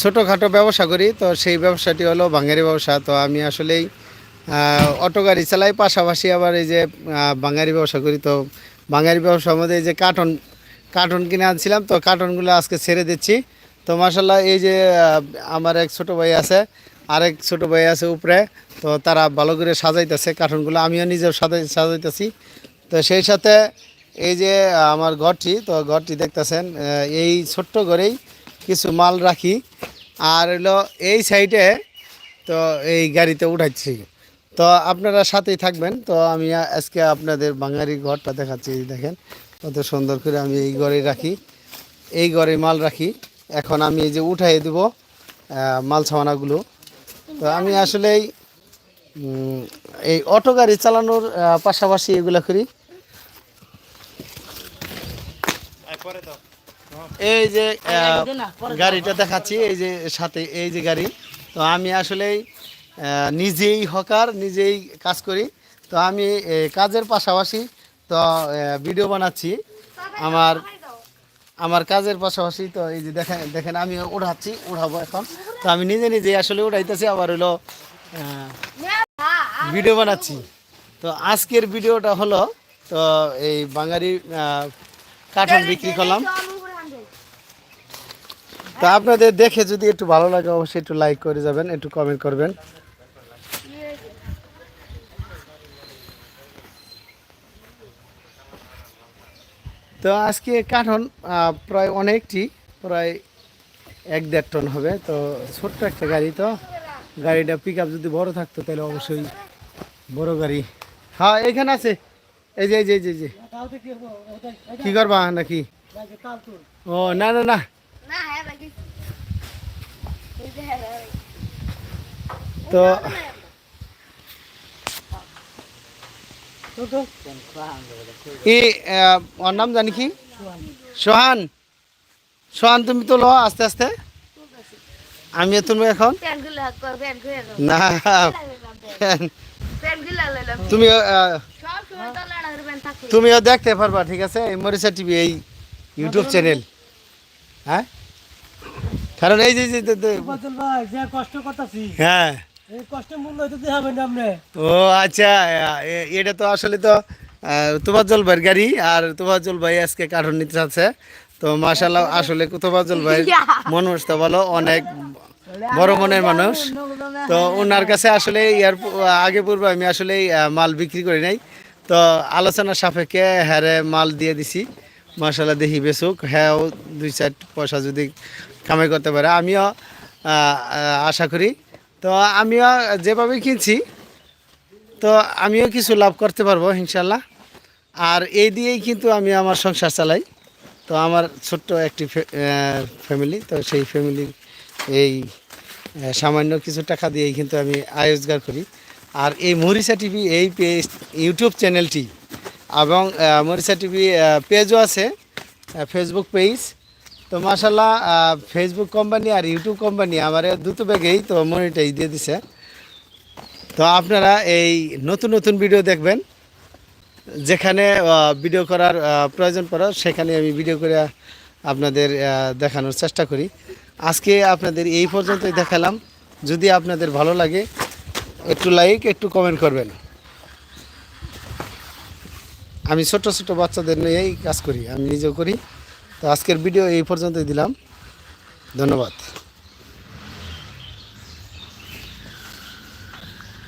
ছোটোখাটো ব্যবসা করি, তো সেই ব্যবসাটি হলো বাঙালি ব্যবসা। তো আমি আসলেই অটো গাড়ি চালাই, পাশাপাশি আবার এই যে বাঙালি ব্যবসা করি। তো বাঙালি ব্যবসার মধ্যে এই যে কার্টন কার্টন কিনে আনছিলাম, তো কার্টনগুলো আজকে ছেড়ে দিচ্ছি। তো মাসাল্লাহ এই যে আমার এক ছোট ভাই আছে, আরেক ছোট ভাই আছে উপরে, তো তারা ভালো করে সাজাইতেছে কার্টনগুলো আমিও নিজেও সাজাই, সাজাইতেছি। তো সেই সাথে এই যে আমার ঘরটি, তো ঘরটি দেখতেছেন এই ছোট্ট ঘরেই কিছু মাল রাখি। আর হলো এই সাইডে তো এই গাড়িতে উঠাচ্ছি। তো আপনারা সাথেই থাকবেন। তো আমি আজকে আপনাদের বাঙালি ঘরটা দেখাচ্ছি, দেখেন। কত সুন্দর করে আমি এই ঘরে রাখি। এই ঘরে মাল রাখি। এখন আমি এই যে উঠাই দেবো মাল ছামানাগুলো তো আমি আসলেই এই অটো গাড়ি চালানোর পাশাপাশি এগুলো করি। এই যে গাড়িটা দেখাচ্ছি এই যে সাথে এই যে গাড়ি। তো আমি আসলেই নিজেই হকার নিজেই কাজ করি। তো আমি কাজের পাশাপাশি তো ভিডিও বানাচ্ছি। আমার আমার কাজের পাশাপাশি তো এই যে দেখেন দেখেন আমি উঠাচ্ছি উঠাবো এখন। তো আমি নিজে নিজে আসলে উঠাইতেছি আবার হলো ভিডিও বানাচ্ছি। তো আজকের ভিডিওটা হলো তো এই বাঙালি আহ, কার্টুন বিক্রি করলাম। তো আপনাদের দেখে যদি একটু ভালো লাগে অবশ্যই একটু লাইক করে যাবেন একটু কমেন্ট করবেন। তো আজকে কাঠন প্রায় অনেকটি প্রায় এক দেড় টন হবে। তো ছোট্ট একটা গাড়ি তো। গাড়িটা পিক যদি বড় থাকতো তাহলে অবশ্যই বড় গাড়ি। হ্যাঁ এখানে আছে। এই যে এই যে, এই যে। কি করবা নাকি? ও না না না। তো এই আহ, ওর নাম জানি কি? সোহান। সোহান তুমি তো লো আস্তে আস্তে। আমিও তুমি এখন। না তুমি তুমিও দেখতে পারবা ঠিক আছে? এই মরিচা টিভি এই ইউটিউব চ্যানেল। হ্যাঁ? কারণ এই যে ভাই যে কষ্ট করতেছি হ্যাঁ। এই কষ্টের মূল্য তো দেখাবেন আপনি। ও আচ্ছা এটা তো আসলে তো তোমার জলভাইয়ের গাড়ি আর তোমার জল ভাই আজকে কাঠন নিতে চাচ্ছে তো মাশাল্লাহ আসলে তোমার জলভাই মানুষ তো বলো অনেক বড় মনের মানুষ। তো ওনার কাছে আসলে ইয়ার আগে পূর্বে আমি আসলে মাল বিক্রি করি নাই। তো আলোচনার সাপেক্ষে হ্যারে মাল দিয়ে দিছি। মাশাল্লাহ দেখি বেসুক হ্যাঁ দুই চার পয়সা যদি কামাই করতে পারে। আমিও আশা করি। তো আমিও যেভাবে কিনছি, তো আমিও কিছু লাভ করতে পারব ইনশাল্লাহ। আর এই দিয়েই কিন্তু আমি আমার সংসার চালাই। তো আমার ছোট্ট একটি ফ্যামিলি তো সেই ফ্যামিলির এই সামান্য কিছু টাকা দিয়েই কিন্তু আমি আয় রোজগার করি। আর এই মরিচা টিভি, এই পেজ, ইউটিউব চ্যানেলটি এবং মরিচা টিভি পেজও আছে ফেসবুক পেজ তো মাসাল্লাহ ফেসবুক কোম্পানি আর ইউটিউব কোম্পানি আমার দুটো ব্যাগেই তো মনিটাইজ দিয়ে দিছে। তো আপনারা এই নতুন নতুন ভিডিও দেখবেন। যেখানে ভিডিও করার প্রয়োজন পড়ে, সেখানে আমি ভিডিও করে আপনাদের দেখানোর চেষ্টা করি। আজকে আপনাদের এই পর্যন্তই দেখালাম। যদি আপনাদের ভালো লাগে, একটু লাইক একটু কমেন্ট করবেন। আমি ছোট ছোট বাচ্চাদের নিয়েই কাজ করি, আমি নিজেও করি। তো আজকের ভিডিও এই পর্যন্তই দিলাম। ধন্যবাদ।